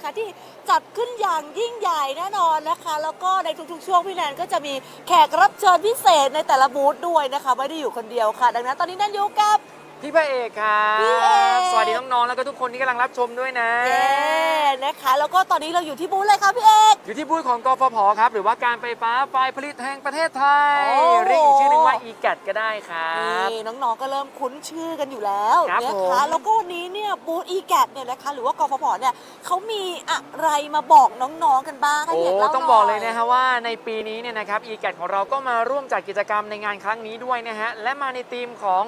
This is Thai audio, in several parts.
นะคะ ที่จัดขึ้นอย่างยิ่งใหญ่แน่นอนนะคะ แล้วก็ในทุกๆช่วงพี่แนนก็จะมีแขกรับเชิญพิเศษในแต่ละบูธด้วยนะคะ ไม่ได้อยู่คนเดียวค่ะ ดังนั้นตอนนี้แนนอยู่กับ พี่พระเอกครับพี่เอก สวัสดีน้องๆแล้วก็ทุกคนที่กำลังรับชมด้วยนะ เย้นะคะ แล้วก็ตอนนี้เราอยู่ที่บูธเลยค่ะพี่เอก อยู่ที่บูธของกฟผครับ หรือว่าการไฟฟ้าฝ่ายผลิตแห่งประเทศไทย โอ้เรียกอีกชื่อหนึงว่า e g a t ก็ได้ครับ นี่น้องๆก็เริ่มคุ้นชื่อกันอยู่แล้วครับนะผมคะแล้วก็วันนี้เนี่ยบูธ e g a t เนี่ยนะคะ หรือว่ากฟผเนี่ยเขามีอะไรมาบอกน้องๆกันบ้างให้โอ้เห็นเล่าต้องหน่บอกเลยนะฮะว่าในปีนี้เนี่ยนะครับ e g a t ของเราก็มาร่วมจัดกิจกรรมในงานครั้งนี้ด้วยนะฮะ และมาในธีมของ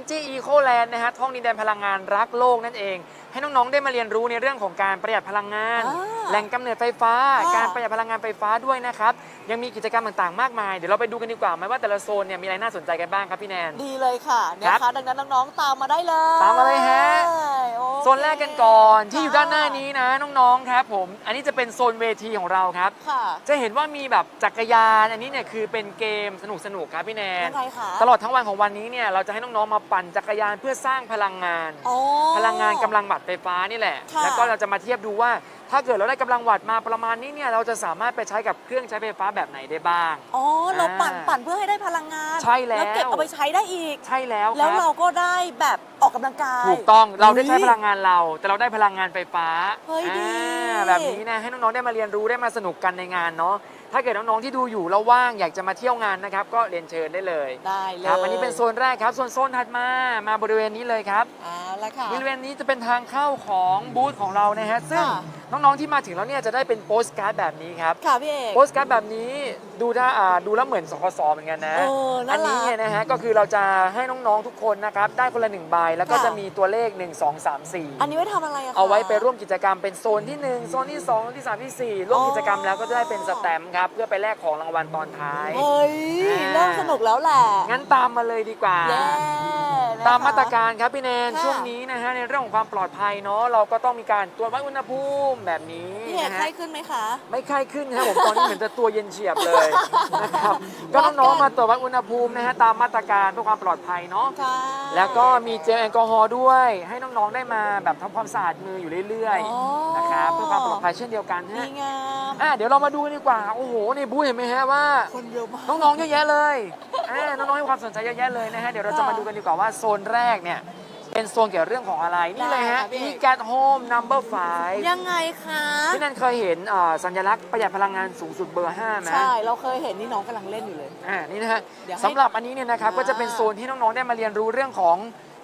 NG Eco Land นะฮะท่องดินแดนพลังงานรักโลกนั่นเอง ให้น้องๆได้มาเรียนรู้ในเรื่องของการประหยัดพลังงานอ่าแหล่งกำเนิดไฟฟ้าค่ะการประหยัดพลังงานไฟฟ้าด้วยนะครับยังมีกิจกรรมต่างๆ มากมาย เดี๋ยวเราไปดูกันดีกว่าไหมว่าแต่ละโซนเนี่ยมีอะไรน่าสนใจกันบ้างครับพี่แนน ดีเลยค่ะนะครัคะบดังนั้นน้องๆตามมาได้เลยตามมาเลยฮะ โอเคโซนแรกกันก่อนที่อยู่ด้านหน้านี้นะน้องๆครับผม อันนี้จะเป็นโซนเวทีของเราครับ ค่ะจะเห็นว่ามีแบบจักรยานอันนี้เนี่ยคือเป็นเกมสนุกๆครับพี่แนน ยังไงคะตลอดทั้งวันของวันนี้เนี่ยเราจะให้น้องๆมาปั่นจักรยานเพื่อสร้างพลังงาน อ๋อ พลังงานกำลังวัตต์ไฟฟ้านี่แหละ ค่ะ แล้วก็เราจะมาเทียบดูว่าถ้าเกิดเราได้กำลังวัตต์มาประมาณนี้เนี่ยเราจะสามารถไปใช้กับเครื่องใช้ไฟฟ้าแบบไหนได้บ้าง อ๋อ เราปั่นอ่าปั่นเพื่อให้ได้พลังงานใช่แล้วเก็บเอาไปใช้ได้อีก ใช่แล้วคแล้วรับเราก็ได้แบบออกกำลังกาย ถูกต้องเราได้ใช้อุ๊ยพลังงานเรา แต่เราได้พลังงานไฟฟ้าเฮ้ยดี อ่าแบบนี้นะให้น้องๆได้มาเรียนรู้ได้มาสนุกกันในงานเนาะถ้าเกิดน้องๆที่ดูอยู่แล้วว่างอยากจะมาเที่ยวงานนะครับก็เรียนเชิญได้เลยได้เลยครับอันนี้เป็นโซนแรกครับส่วนโซนถัดมามาบริเวณนี้เลยครับ เอ่าละค่ะ บริเวณนี้จะเป็นทางเข้าของบูธของเรานะฮะ ซึ่งค่ะ น้องๆที่มาถึงแล้วเนี่ยจะได้เป็นโปสการ์ดแบบนี้ครับ ค่ะพี่เอกโปสการ์ดแบบนี้ดูถ้าอ่าดูแล้วเหมือนสคสเหมือนกันนะเออน่ารักอันี้เนี่ยนะฮะก็คือเราจะให้น้องๆทุกคนนะครับได้คนละหนึ่งใบแล้วก็ค่ะ จะมีตัวเลข 1 2 3 4 อันนี้ไว้ทำอะไรอะคะ เอาไว้ไปร่วมกิจกรรมเป็นโซนที่ 1 โซนที่ 2 โซนที่ 3 ที่ 4 ร่วมอ๋อกิจกรรมแล้วก็จะได้เป็นสแตมป์ครับ เพื่อไปแลกของรางวัลตอนท้าย เฮ้ยอ่าเริ่มสนุกแล้วแหละงั้นตามมาเลยดีกว่า เย้นะคะ ตามมาตรการครับพี่แนนค่ะช่วงนี้นะฮะในเรื่องของความปลอดภัยเนาะเราก็ต้องมีการตรวจวัดอุณหภูมิแบบนี้พี่เอกนะไข้ฮะขึ้นไหมคะ ไม่ไข้ขึ้นครับผมตอนนี้เหมือนจะตัวเย็นเฉียบเลยนะครับก็น้องๆมาตรวจวัดอุณหภูมินะฮะตามมาตรการเพื่อความปลอดภัยเนาะ ค่ะ แล้วก็มีเจลแอลกอฮอล์ด้วย ให้น้องๆได้มาแบบทำความสะอาดมืออยู่เรื่อยอ๋อ ๆนะครับเพื่อความปลอดภัยเช่นเดียวกันดีฮะงามอะเดี๋ยวเรามาดูกันดีกว่า โอ้โหในบูธเห็นไหมฮะว่า คนเยอะมาก น้องๆเยอะแยะเลยอ่าน้องๆให้ความสนใจเยอะแยะเลยนะฮะเดี๋ยวเราจะมาดูกันดีกว่าว่าโซนแรกเนี่ย เป็นโซนเกี่ยวกับเรื่องของอะไร นี่เลยฮะได้ค่ะพี่ e g a t Home Number 5ยังไงคะที่นั่นเคยเห็นอ่าสัญลักษณ์ประหยัดพลังงานสูงสุดเบอร์5ไหมใช่ เราเคยเห็นนี่น้องกำลังเล่นอยู่เลย อ่า นี่นะฮะเดี๋ยวให้สำหรับอันนี้เนี่ยนะครับอ่าก็จะเป็นโซนที่น้องๆได้มาเรียนรู้เรื่องของ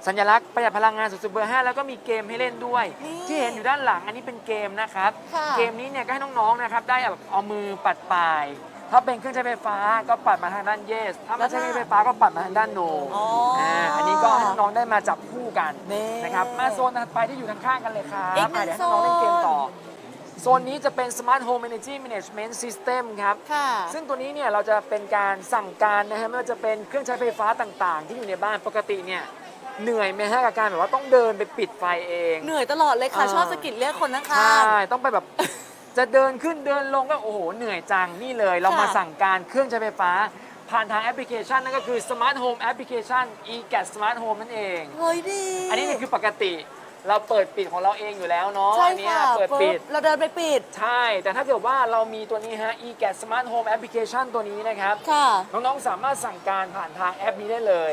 สัญลักษณ์ประหยัดพลังงานสูงสุดเบอร์ 5 แล้วก็มีเกมให้เล่นด้วยนี่ที่เห็นอยู่ด้านหลังอันนี้เป็นเกมนะครับค่ะเกมนี้เนี่ยก็ให้น้องๆนะครับได้แบบเอามือปัดปลาย ถ้าเป็นเครื่องใช้ไฟฟ้าก็ปัดมาทางด้าน yes ถ้าไม่ใช่เครื่องใช้ไฟฟ้าก็ปัดมาทางด้าน no อ๋ออ่าอันนี้ก็ให้น้องๆได้มาจับคู่กันนี่นะครับ มาโซนถัดไปที่อยู่ทางข้างกันเลยครับอีกหนึ่งะเดี๋ยวให้น้องๆเล่นเกมต่อโซโซนนี้จะเป็น Smart Home Energy Management System ครับ ค่ะ ซึ่งตัวนี้เนี่ยเราจะเป็นการสั่งการนะฮะไม่ว่าจะเป็นเครื่องใช้ไฟฟ้าต่างๆ ที่อยู่ในบ้านปกติเนี่ยเหนื่อยไหมฮะกับการแบบว่าต้องเดินไปปิดไฟเอง เหนื่อยตลอดเลยค่ะ อ่า ชอบสะกิดเรียกคนข้างใช่ต้องไปแบบ จะเดินขึ้นเดินลงก็โอ้โหเหนื่อยจังนี่เลย เรามาค่ะสั่งการเครื่องใช้ไฟฟ้า ผ่านทางแอปพลิเคชันนั่นก็คือ Smart Home Application e-gas Smart Home นั่นเองเฮ้ยดี อันนี้เนี่ยคือปกติเราเปิดปิดของเราเองอยู่แล้วเนาะใช่อันเนี้ยค่ะเปิดปิด เราเดินไปปิด ใช่ แต่ถ้าเกิดว่าเรามีตัวนี้ฮะ e-gas Smart Home Application ตัวนี้นะครับ ค่ะ น้องๆสามารถสั่งการผ่านทางแอปนี้ได้เลย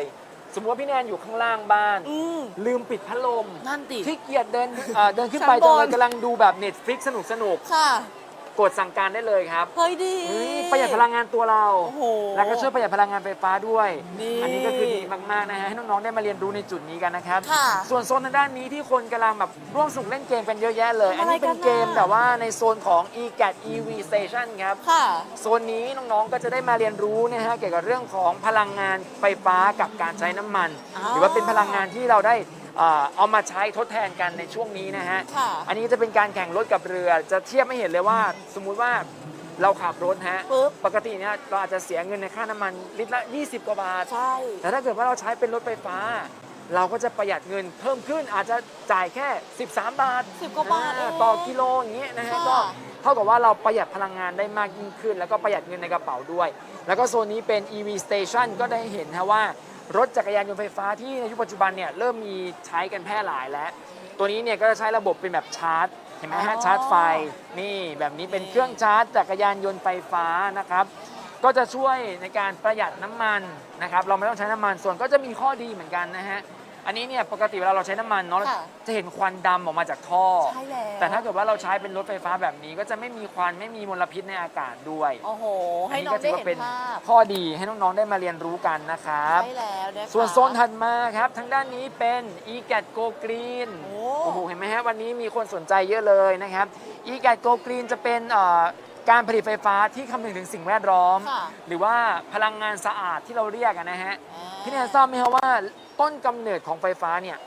สมมติว่าพี่แนนอยู่ข้างล่างบ้าน อืม ลืมปิดพัดลมนั่นติขี้เกียจเดินเอ่อเดินขึ้นไปชั้นบนจังเลยกำลังดูแบบ Netflix สนุกสนุกค่ะๆ กดสั่งการได้เลยครับเฮ้ยดีเฮ้ยประหยัดพลังงานตัวเรา โอ้โห แล้วก็ช่วยประหยัดพลังงานไฟฟ้าด้วย นี่อันี้ก็คือดีมากๆนะฮะให้น้องๆได้มาเรียนรู้ในจุดนี้กันนะครับ ค่ะส่วนโซนทางด้านนี้ที่คนกำลังแบบร่วมสนุกเล่นเกมกันเยอะแยะเลยทำอันอะไรนี้เป็นกันน่ะเกมแต่ว่าในโซนของ e-gat EV Station ครับ ค่ะ โซนนี้น้องๆ ก็จะได้มาเรียนรู้นะฮะเกี่ยวกับเรื่องของพลังงานไฟฟ้ากับการใช้น้ำมัน อ๋อ หรือว่าเป็นพลังงานที่เราได้ เอ่อเอามาใช้ทดแทนกันในช่วงนี้นะฮะ ค่ะ อันนี้จะเป็นการแข่งรถกับเรือ จะเทียบไม่เห็นเลยว่า สมมุติว่าเราขับรถฮะปึ๊บ ปกติเนี่ยเราอาจจะเสียเงินในค่าน้ำมันลิตรละ 20 กว่าบาท ใช่ แต่ถ้าเกิดว่าเราใช้เป็นรถไฟฟ้า เราก็จะประหยัดเงินเพิ่มขึ้นอาจจะจ่ายแค่ 13 บาทสิบกว่าบาทเองต่อกิโลอย่างเงี้ยนะฮะค่ะ ก็เท่ากับว่าเราประหยัดพลังงานได้มากยิ่งขึ้น แล้วก็ประหยัดเงินในกระเป๋าด้วย แล้วก็โซนนี้เป็น EV Station ก็ได้เห็นนะว่า รถจักรยานยนต์ไฟฟ้าที่ในยุคปัจจุบันเนี่ยเริ่มมีใช้กันแพร่หลายแล้ว ตัวนี้เนี่ยก็จะใช้ระบบเป็นแบบชาร์จเห็นไหมฮะอ๋อชาร์จไฟนี่แบบนี้เป็นนี่เครื่องชาร์จจักรยานยนต์ไฟฟ้านะครับ ก็จะช่วยในการประหยัดน้ำมันนะครับ เราไม่ต้องใช้น้ำมันส่วนก็จะมีข้อดีเหมือนกันนะฮะ อันนี้เนี่ยปกติเวลาเราใช้น้ำมันเนาะค่ะ จะเห็นควันดำออกมาจากท่อ ใช่แล้วแต่ถ้าเกิดว่าเราใช้เป็นรถไฟฟ้าแบบนี้ ก็จะไม่มีควันไม่มีมลพิษในอากาศด้วยโอ้โห ให้น้องได้เห็นภาพข้อดีให้น้องๆได้มาเรียนรู้กันนะครับ ใช่แล้วนะคะ ส่วนโซนถัดมาครับ ทางด้านนี้เป็น e g a t Go Green โอ้โอ้ โหเห็นไหมฮะวันนี้มีคนสนใจเยอะเลยนะครับ e g a t Go Green จะเป็นเอ่อการผลิตไฟฟ้าที่คำนึงถึงสิ่งแวดล้อม ค่ะหรือว่าพลังงานสะอาดที่เราเรียกอะนะฮะอ่าพี่แนนทราบไหมครับว่า ต้นกำเนิดของไฟฟ้าเนี่ย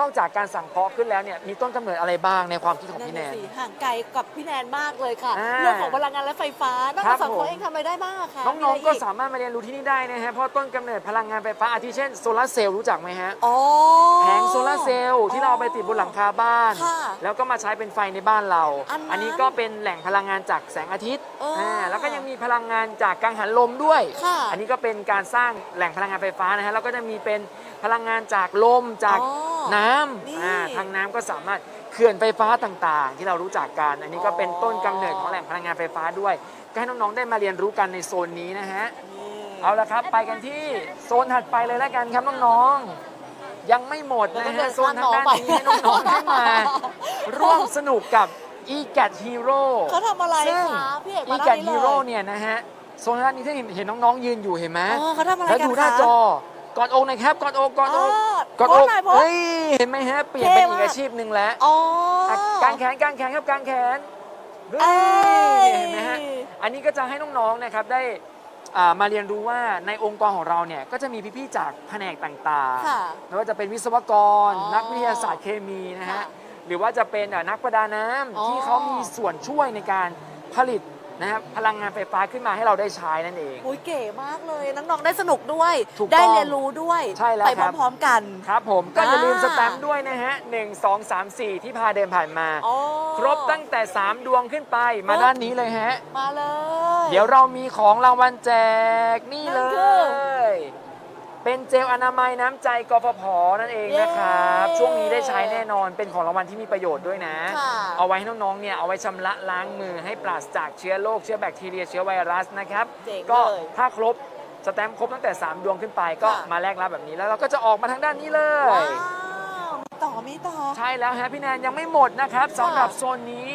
นอกจากการสั่งเคาะขึ้นแล้วเนี่ยมีต้นกำเนิดอะไรบ้างในความคิดของนั่นพี่แนน่ะนสิห่างไกลกับพี่แนนมากเลยค่ะอ่าเรื่องของพลังงานและไฟฟ้านอกครัจากบสังคผมมเองทำอะไรได้บ้างอะคะน้องมีะไรๆก็กสามารถมาเรียนรู้ที่นี่ได้นะฮะเพราะต้นกำเนิดพลังงานไฟฟ้าอาทิเช่นโซลาร์เซลล์รู้จักไหมฮะอ๋อแผงโซลาร์เซลล์ที่เราเอาไปติดบนหลังคาบ้านค่ะแล้วก็มาใช้เป็นไฟในบ้านเรา อันนั้นนี้ก็เป็นแหล่งพลังงานจากแสงอาทิตย์เอออ่าแล้วก็ยังมีพลังงานจากกังหันลมด้วยค่ะอันนี้ก็เป็นการสร้างแหล่งพลังงานไฟฟ้านะฮะแล้วก็จะมีเป็น พลังงานจากลมจากอ๋อน้นี่ำอ่าทางน้ำก็สามารถเขื่อนไฟฟ้าต่างๆ ที่เรารู้จักกัน อันนี้ก็เป็นต้นกำเนิดของแหล่งพลังงานไฟฟ้าด้วยก็ให้น้องๆได้มาเรียนรู้กันในโซนนี้นะฮะนี่เอาละครับไปกันที่โซนถัดไปเลยแล้วกันครับน้องๆยังไม่หมดนะเราต้องเดิฮะนโซนทางด้านข้ามน้องไปนี้ให้น้องๆได้มา ร่วมสนุกกับ e g a t Hero เขาทำอะไรซึ่ง คะพี่เอก e มา g a ด้าน t นี้เลย Hero เนี่ยนะฮะโซนทางด้านนี้ที่เห็นเห็นน้องๆยืนอยู่เห็นไหมเออเขาทำอะไรแล้วกันดูหน้าคะจอ กอดอกหน่อยครับกอดอกกอดอกเออกอดโพอสกหน่อยโพสเฮ้ยเห็นไหมฮะเปลี่ยนเป็นเท่อีกมากอาชีพหนึ่งแล้วอ๋ออะกางแขนกางแขนครับกางแขนเฮ้เอ้ยยเห็นไหมฮะอันนี้ก็จะให้น้องๆนะครับได้อ่ามาเรียนรู้ว่าในองค์กรของเราเนี่ยก็จะมีพี่ๆจากแผนกต่างค่ะๆไม่ว่าจะเป็นวิศวกรอ๋อนักวิทยาศาสตร์เคมีนะฮะค่ะหรือว่าจะเป็นอะนักประดาน้อ๋อำที่เขามีส่วนช่วยในการผลิต นะครับพลังงานไฟฟ้าขึ้นมาให้เราได้ใช้นั่นเองโอ้ยเก๋มากเลยน้องๆได้สนุกด้วย ถูกต้องได้เรียนรู้ด้วยใช่แล้วไปครับ พร้อมๆกัน ครับผมก็อย่าลืมอ่า สแตมป์ด้วยนะฮะ1 2 3 4ที่พาเดินผ่านมา อ๋อครบตั้งแต่ 3 ดวงขึ้นไปมาครบด้านนี้เลยฮะ มาเลย เดี๋ยวเรามีของรางวัลแจกนี่เลนั่นคือ ย เป็นเจลอนามัยน้ำใจกฟผนั่นเองนะครับ เย้ช่วงนี้ได้ใช้แน่นอนเป็นของรางวัลที่มีประโยชน์ด้วยนะ ค่ะ เอาไว้ให้น้องๆเนี่ยเอาไว้ชำระล้างมือให้ปราศจากเชื้อโรคเชื้อแบคทีเรียเชื้อไวรัสนะครับ เจ๋งก็เลยถ้าครบสแตมป์ครบตั้งแต่ 3 ดวงขึ้นไปก็ค่ะ มาแลกรับแบบนี้แล้วเราก็จะออกมาทางด้านนี้เลว้าวยมีต่อมีต่อ ใช่แล้วฮะพี่แนนยังไม่หมดนะครับสำหรับโซนนี้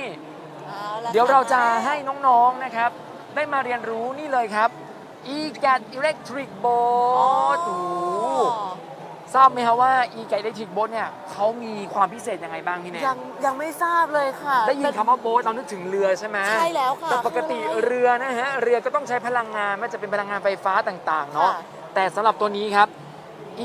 อาละเดี๋ยวเราจะค่ให้น้องๆนะครับ ได้มาเรียนรู้นี่เลยครับ e g a t Electric อ๋อ Boat โอ้โหทราบไหมครับว่า e g a t Electric Boat เนี่ยเขามีความพิเศษยังไงบ้างพี่แนนยังยังไม่ทราบเลยค่ะ ได้ยินคำว่าโบ๊ทเรานึกถึงเรือใช่ไหมใช่แล้วค่ะแต่ปกติคืออะไรเรือนะฮะเรือก็ต้องใช้พลังงานไม่ว่าจะเป็นพลังงานไฟฟ้าต่างๆเนาะค่ะ แต่สำหรับตัวนี้ครับ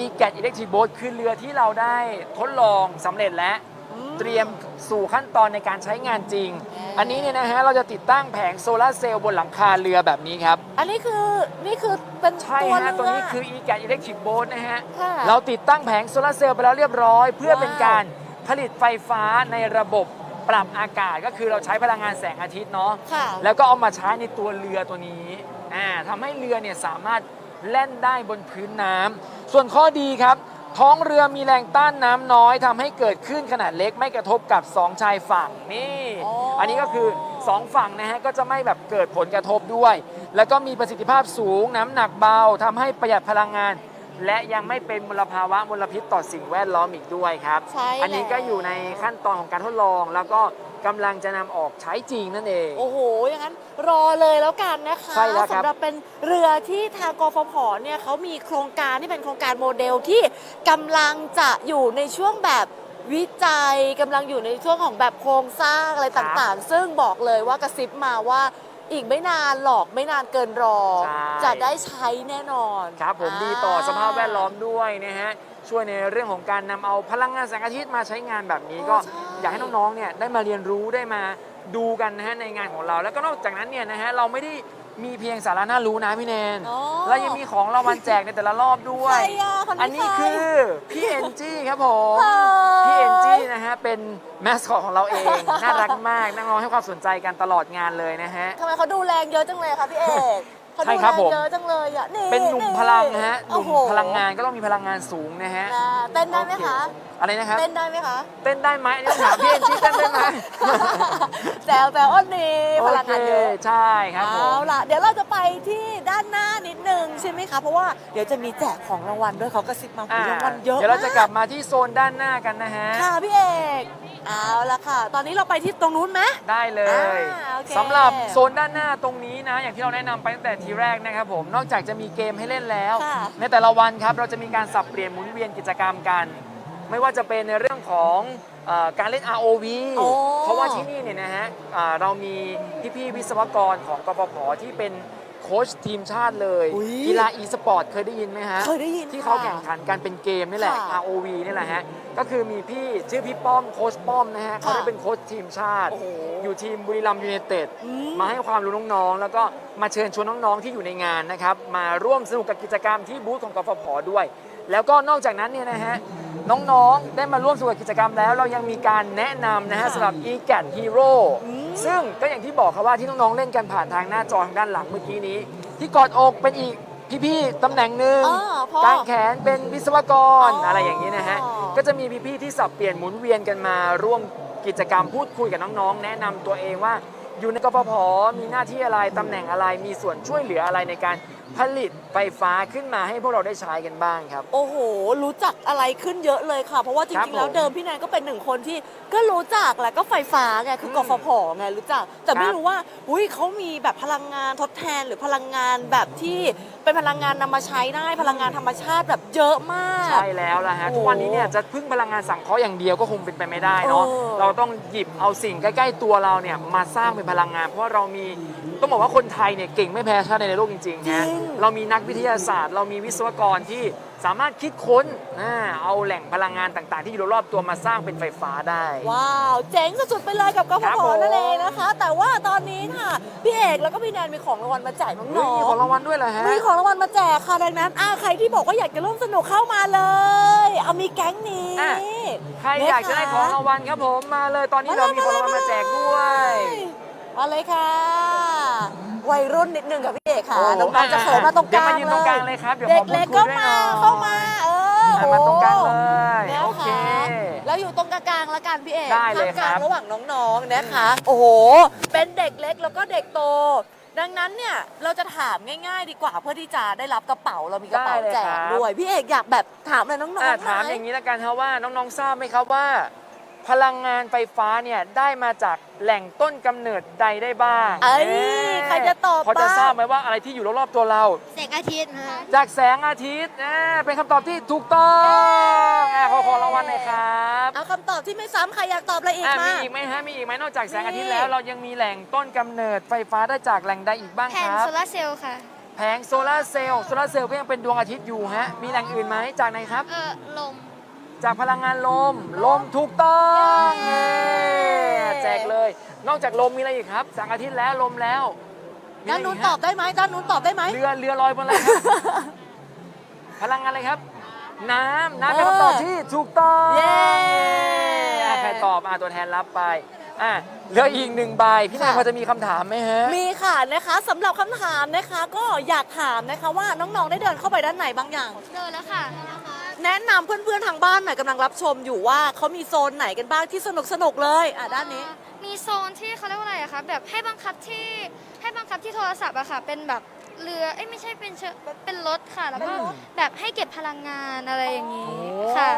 e g a t Electric Boat คือเรือที่เราได้ทดลองสำเร็จแล้วอืม เตรียมสู่ขั้นตอนในการใช้งานจริง อันนี้เนี่ยนะฮะเราจะติดตั้งแผงโซลาร์เซลล์บนหลังคาเรือแบบนี้ครับ อันนี้คือนี่คือเป็นใช่ตัวฮะเรือ ตัวนี้คือ e g a t Electric Boat นะฮะ ค่ะเราติดตั้งแผงโซลาร์เซลล์ไปแล้วเรียบร้อย เพื่อว้าว เป็นการผลิตไฟฟ้าในระบบปรับอากาศก็คือเราใช้พลังงานแสงอาทิตย์เนาะ ค่ะแล้วก็เอามาใช้ในตัวเรือตัวนี้อ่าทำให้เรือเนี่ยสามารถแล่นได้บนพื้นน้ำ ส่วนข้อดีครับ ท้องเรือมีแรงต้านน้ำน้อยทำให้เกิดคลื่นขนาดเล็กไม่กระทบกับ 2 ชายฝั่งนี่ อ๋ออั อันนี้ก็คือ 2 ฝั่งนะฮะก็จะไม่แบบเกิดผลกระทบด้วย แล้วก็มีประสิทธิภาพสูงน้ำหนักเบาทำให้ประหยัดพลังงาน และยังไม่เป็นมลภาวะมลพิษต่อสิ่งแวดล้อมอีกด้วยครับ ใช่อันนี้ก็แล้วอยู่ในขั้นตอนของการทดลอง แล้วก็ กำลังจะนำออกใช้จริงนั่นเอง โอ้โห อย่างนั้นรอเลยแล้วกันนะคะใช่แล้วครับ สำหรับเป็นเรือที่ทางกฟผเนี่ยเขามีโครงการที่เป็นโครงการโมเดลที่กำลังจะอยู่ในช่วงแบบวิจัยกำลังอยู่ในช่วงของแบบโครงสร้างอะไรต่างๆ ซึ่งบอกเลยว่ากระซิบมาว่าอีกไม่นานหรอกไม่นานเกินรอ ใช่ จะได้ใช้แน่นอนครับผมดีต่อสภาพแวดล้อมด้วยนะฮะช่วยในเรื่องของการนำเอาพลังงานแสงอาทิตย์มาใช้งานแบบนี้ก็ใช่ อยากให้น้องๆเนี่ยได้มาเรียนรู้ได้มาดูกันนะฮะในงานของเรา แล้วก็นอกจากนั้นเนี่ยนะฮะเราไม่ได้มีเพียงสาระน่ารู้นะพี่แนนอ๋อเรายังมีของรางวัลแจกในแต่ละรอบด้วใครยอะคนอันนี้ใรคือพี่เอ็นจีครับผมเฮ้ย พี่เอ็นจีนะฮะเป็นแมสคอตของเราเอง น่ารักมากน้องๆให้ความสนใจกันตลอดงานเลยนะฮะ ทำไมเขาดูแรงเยอะจังเลยคะพี่เอก เขาใช่ดูครับแลผม เยอะจังเลยอะนี่เป็นหนุ่มพลังนะฮะหโอ้นุ่มโหพลังงานก็ต้องมีพลังงานสูงนะฮะอ่าเต้นได้ไหมคะโอเอะไรนะครับ เต้นได้ไหมคะ เต้นได้ไหมอันนี้ต้องถามพี่เอ็นจี้เต้นได้ไหม แซวแซวอ้นดีพลังงานเยอะ โคใช่ครับผเอาม ล่ะ เดี๋ยวเราจะไปที่ด้านหน้านิดนึงใช่ไหมคะ เพราะว่าเดี๋ยวจะมีแจกของรางวัลด้วยเขากระซิบมาอ่ารางวัลเยอะเดี๋ยวเราจะกลับมมาที่โซนด้านหน้ากันนะฮะ ค่ะพี่เอกเอาละค่ะ ตอนนี้เราไปที่ตรงนู้นไหม ได้เลยอ่าโอเค สำหรับโซนด้านหน้าตรงนี้นะ อย่างที่เราแนะนำไปตั้งแต่ทีแรกนะครับผม นอกจากจะมีเกมให้เล่นแล้ว ค่ะ ในแต่ละวันครับเราจะมีการสับเปลี่ยนหมุนเวียนกิจกรรมกัน ไม่ว่าจะเป็นในเรื่องของเออการเล่น ROV โอ้ เพราะว่าที่นี่เนี่ยนะฮะอ่าเรามีพี่ๆวิศวกรของกปพที่เป็น โค้ชทีมชาติเลยอุ๊ยกีฬา e-sport เคยได้ยินไหมฮะเคยได้ยินที่ค่ะเขาแข่งขันกันเป็นเกมนี่แหละ ค่ะ ROV นี่แหละฮะก็คือมีพี่ชื่อพี่ป้อมโค้ชป้อมนะฮะเขาได้เป็นโค้ชทีมชาติ โอ้โห อยู่ทีมบุรีรัมย์ยูไนเต็ดอืม มาให้ความรู้น้องๆ แล้วก็มาเชิญชวนน้องๆ ที่อยู่ในงานนะครับ มาร่วมสนุกกับกิจกรรมที่บูธของกฟผด้วย แล้วก็นอกจากนั้นเนี่ยนะฮะ น้องๆ ได้มาร่วมสนุกกับกิจกรรมแล้ว เรายังมีการแนะนำนะฮะค่ะสำหรับ e g a t Hero อืมซึ่งก็อย่างที่บอกครับว่าที่น้องๆ เล่นกันผ่านทางหน้าจอทางด้านหลังเมื่อกี้นี้ ที่กอดอกเป็นอีกพี่ๆตำแหน่งหนึ่งอ่าเพราะกางแขนเป็นวิศวกรอ๋ออ อะไรอย่างนี้นะฮะ ก็จะมีพี่ๆที่สับเปลี่ยนหมุนเวียนกันมา ร่วมกิจกรรมพูดคุยกับน้องๆ แนะนำตัวเองว่าอยู่ในกปพมีหน้าที่อะไรตำแหน่งอะไรมีส่วนช่วยเหลืออะไรในการ ผลิตไฟฟ้าขึ้นมาให้พวกเราได้ใช้กันบ้างครับ โอ้โห รู้จักอะไรขึ้นเยอะเลยค่ะ เพราะว่าจครับริงๆ แล้วผมเดิมพี่แนนก็เป็นหนึ่งคนที่ก็รู้จักแหละก็ไฟฟ้าไงคือกฟผไงรู้จัก แต่ไม่ครับรู้ว่าอุ้ยเขามีแบบพลังงานทดแทนหรือพลังงานแบบที่เป็นพลังงานนำมาใช้ได้พลังงานธรรมชาติแบบเยอะมาก ใช่แล้วล่ะฮะโอ้ทุกวันนี้เนี่ยจะพึ่งพลังงานสังเคราะห์อย่างเดียวก็คงเป็นไปไม่ได้เนาะเออ เราต้องหยิบเอาสิ่งใกล้ ๆ ตัวเราเนี่ยมาสร้างเป็นพลังงาน เพราะว่าเรามีต้องบอกว่าคนไทยเนี่ยเก่งไม่แพ้ชาติใดในโลกจริงๆนะเรามีนักวิทยาศาสตร์ เรามีวิศวกรที่สามารถคิดค้นอ่าเอาแหล่งพลังงานต่างๆ ที่อยู่รอบๆตัวมาสร้างเป็นไฟฟ้าได้ ว้าว เจ๋งสุดๆไปเลยกับกฟครับผผม นั่นเองนะคะ แต่ว่าตอนนี้ค่ะพี่เอกแล้วก็พี่แนนมีของรางวัลมาแจกน้เฮ้ยองมีๆของรางวัลด้วยเหรอฮะมีของรางวัลมาแจกค่ะดังนั้นอ่าใครที่บอกว่าอยากจะร่วมสนุกเข้ามาเลย เอามีแก๊งนี้อะ ใครอยากจะได้ของรางวัลครับผมมาเลยตอนนี้เรามีของรางวัลมาแจกด้วย มาเลยค่ะ วัยรุ่นนิดนึงค่ะพี่เอกค่ะโอ้น้องๆจะเขินมาตรงกลางเดี๋ยวมายืนตรงกลางเลยครับเดี๋ยวเด็ขกอพูดเล็กคุยก็ด้วยมาหน่อยเข้ามาเอออะมาตรงกลางเลยนะคะโอเคแล้วอยู่ตรงกลางๆแล้วกันพี่เอกได้เลยท่ามกลางครับระหว่างน้องๆนะคะ โอ้โห เป็นเด็กเล็กแล้วก็เด็กโต ดังนั้นเนี่ยเราจะถามง่าย ๆ ดีกว่าเพื่อที่จะได้รับกระเป๋าเรามีกระเป๋าได้เลยแจกครับด้วยพี่เอกอยากแบบถามเลยน้องๆอะไหถามอย่างนี้แล้วกันครับว่าน้องๆทราบไหมครับว่า พลังงานไฟฟ้าเนี่ยได้มาจากแหล่งต้นกำเนิดใดได้บ้างเอ้ยเอ๊ะใครจะตอบพอจะบ้าง ทราบไหมว่าอะไรที่อยู่รอบๆตัวเราแสงอาทิตย์นะจากแสงอาทิตย์อ่าเป็นคำตอบที่ถูกต้องอะขอขอรางวัลหน่อยครับเอาคำตอบที่ไม่ซ้ำใครอยากตอบอะไรอีกอะมา มีอีกไหมฮะมีอีกไหมนอกจากแสงอาทิตย์มีแล้ว เรายังมีแหล่งต้นกำเนิดไฟฟ้าได้จากแหล่งใดอีกบ้างแผ่คนรับ โซลาร์เซลล์ค่ะ แผงโซลาร์เซลล์โซลาร์เซลล์ก็ยังเป็นดวงอาทิตย์อยู่ฮะมีแหล่งอื่นไหมจากไหนครับ เออลม จากพลังงานลม ลมถูกต้องเย้แจกเลย นอกจากลมมีอะไรอีกครับแสงอาทิตย์แล้วลมแล้วมีด้าอะนไรนู้นกตฮะอบได้ไหมด้านนู้นตอบได้ไหม เรือเรือลอยบนอะไรครับ พลังงานอะไรครับ น้ำน้ำเป็นคำตอบที่ถูกต้องเย้ อะใครตอบอะตัวแทนรับไปอะเหลืออีกหนึ่งใบพี่นายพอจะมีคำถามไหมฮะ มีค่ะนะคะสำหรับคำถามนะคะ ก็อยากถามนะคะว่าน้องๆได้เดินเข้าไปด้านไหนบางอย่างเดินแล้วค่ะ แนะนำเพื่อนๆทางบ้านหน่อยกำลังรับชมอยู่ว่าเขามีโซนไหนกันบ้างที่สนุกสนุกๆเลยอะด้านนี้ มีโซนที่เขาเรียกว่าอะไรอะคะแบบให้บังคับที่ให้บังคับที่โทรศัพท์อะค่ะ เป็นแบบเรือเอ้ยไม่ใช่เป็นเชอเป็นรถค่ะ แล้วก็เป็นรถ แบบให้เก็บพลังงานอะไรอย่างนี้โอ้ค่ะ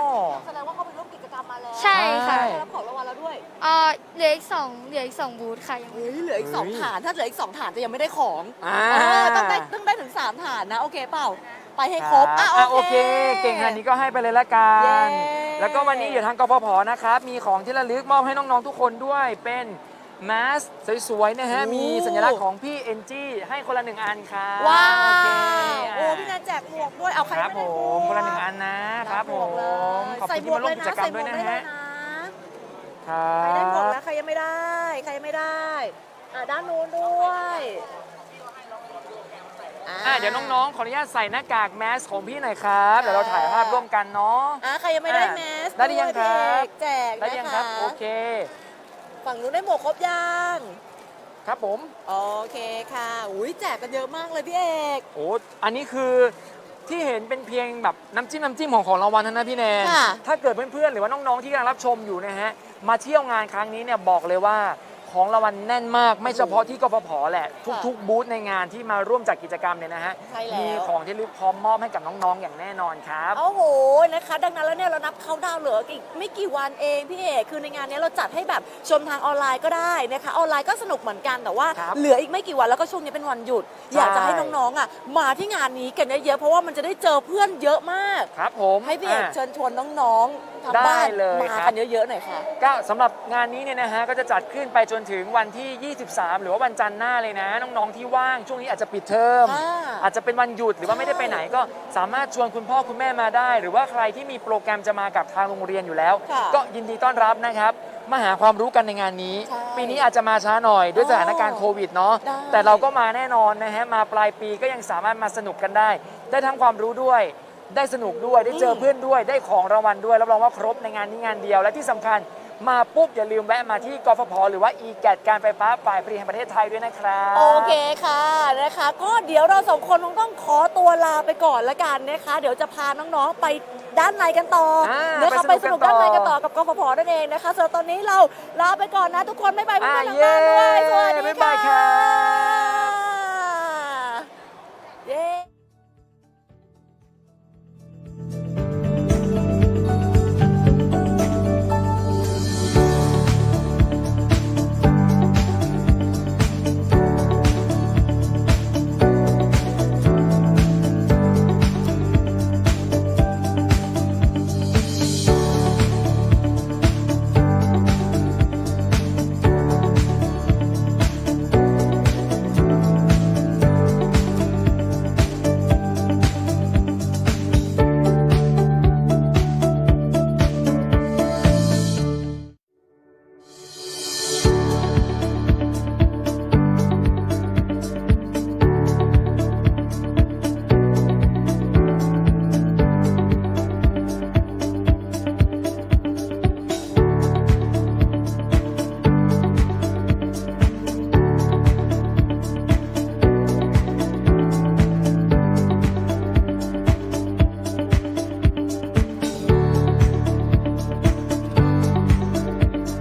แสดงว่าเขาไปร่วมกิจกรรมมาแล้วใช่ค่ะ ได้รับของรางวัลแล้วด้วยเออเหลืออีกสองเหลืออีกสองบูธค่ะยังไม่เฮ้ยเหลืออีกสองเฮ้ย ฐานถ้าเหลืออีกสองฐานจะยังไม่ได้ของอ่า เออต้องได้ต้องได้ถึงสามฐานนะ โอเคเปล่า ไปให้ครบอะอะโอโอเคเค เก่งขนาดนี้ก็ให้ไปเลยละกันเย้แล้วก็วันนี้เดี๋ยวทางกพพนะครับ มีของที่ระลึกมอบให้น้องๆทุกคนด้วยเป็นมาสสวยๆนะฮะ มีสัญลักษณ์ของพี่เอ็นจีให้คนละหนึ่งอันครับว้าโอเควโอ้พี่นันแจกหมวกด้วยเอาใครครับไม่ผได้หวกมคนละหนึ่งอันนะครับผหวกมเลยขอบใส่คุณหมที่วมากร่วมกิจกรรมด้วยนะใส่หมวกฮะได้เลยครัใครได้หมวกบแล้วใครยังไม่ได้ ใครยังไม่ได้อะด้านนู้นด้วย อะเดี๋ยวน้องๆ ขออนุญาตใส่หน้ากากแมสของพี่หน่อยครับ เดี๋ยวเราถ่ายภาพร่วมกันเนาะ อะใครยังไม่ได้อะแมสได้หรือยังครับ แจกได้นะยังคคะรับโอเค ฝั่งนู้นได้หมวกครบยังครับผม โอเคค่ะอุ้ยแจกกันเยอะมากเลยพี่เอกโอ้อันนี้คือที่เห็นเป็นเพียงแบบน้ำจิ้มน้ำจิ้มของของรางวัลเท่านั้นนะพี่แนน ค่ะ ถ้าเกิดเพื่อนๆ หรือว่าน้องๆ ที่กำลังรับชมอยู่นะฮะ มาเที่ยวงานครั้งนี้เนี่ยบอกเลยว่า ของรางวัลแน่นมาก ไม่เฉพาะที่กฟผแหละ ทุกๆ บูธในงานที่มาร่วมจัดกิจกรรมเนี่ยนะฮะใช่แล้ว มีของที่ระลึกพร้อมมอบให้กับน้องๆ อย่างแน่นอนครับ โอ้โหนะคะ ดังนั้นแล้วเนี่ยเรานับเขาดาวน์เหลืออีกไม่กี่วันเองพี่เอกคือในงานนี้เราจัดให้แบบชมทางออนไลน์ก็ได้นะคะออนไลน์ก็สนุกเหมือนกันแต่ว่า ครับเหลืออีกไม่กี่วันแล้วก็ช่วงนี้เป็นวันหยุดใช่อยากจะให้น้องๆอะมาที่งานนี้กันเยอะๆเพราะว่ามันจะได้เจอเพื่อนเยอะมาก ครับผมให้พี่เอกอะ เชิญชวนน้องๆ ทางบ้านได้เลยมาครับ กันเยอะๆหน่อยค่ะ ก็สำหรับงานนี้เนี่ยนะฮะก็จะจัดขึ้นไปจนถึงวันที่ 23 หรือว่าวันจันทร์หน้าเลยนะ น้องๆที่ว่างช่วงนี้อาจจะปิดเทอม อ่าอาจจะเป็นวันหยุดหรือว่าไม่ได้ไปไหนก็สามารถชวนคุณพ่อคุณแม่มาได้ หรือว่าใครที่มีโปรแกรมจะมากับทางโรงเรียนอยู่แล้ว ค่ะก็ยินดีต้อนรับนะครับมาหาความรู้กันในงานนี้ ใช่ปีนี้อาจจะมาช้าหน่อยด้วยสถานการณ์โควิดเนาะได้ แต่เราก็มาแน่นอนนะฮะมาปลายปีก็ยังสามารถมาสนุกกันได้ ได้ทั้งความรู้ด้วย ได้สนุกด้วยได้เจอเพื่อนด้วยได้ของรางวัลด้วยรับรองว่าครบในงานนี้งานเดียว และที่สำคัญมาปุ๊บอย่าลืมแวะมาที่กฟผหรือว่า e g a t การไฟฟ้าฝ่ายผลิตแห่งประเทศไทยด้วยนะครับโอเคค่ะนะคะ ก็เดี๋ยวเราสองคนคงต้องขอตัวลาไปก่อนละกันนะคะ เดี๋ยวจะพาน้องๆไปด้านในกันต่ออ่านะคะไปไปสสนุนุกกกันต่อด้านในกันต่อกับกฟผนั่นเองนะคะส่วนตอนนี้เราลาไปก่อนนะทุกคนไม่ไปเพื่อนๆทางบ้านด้วยสวัสดีบ๊ายบายครับเย้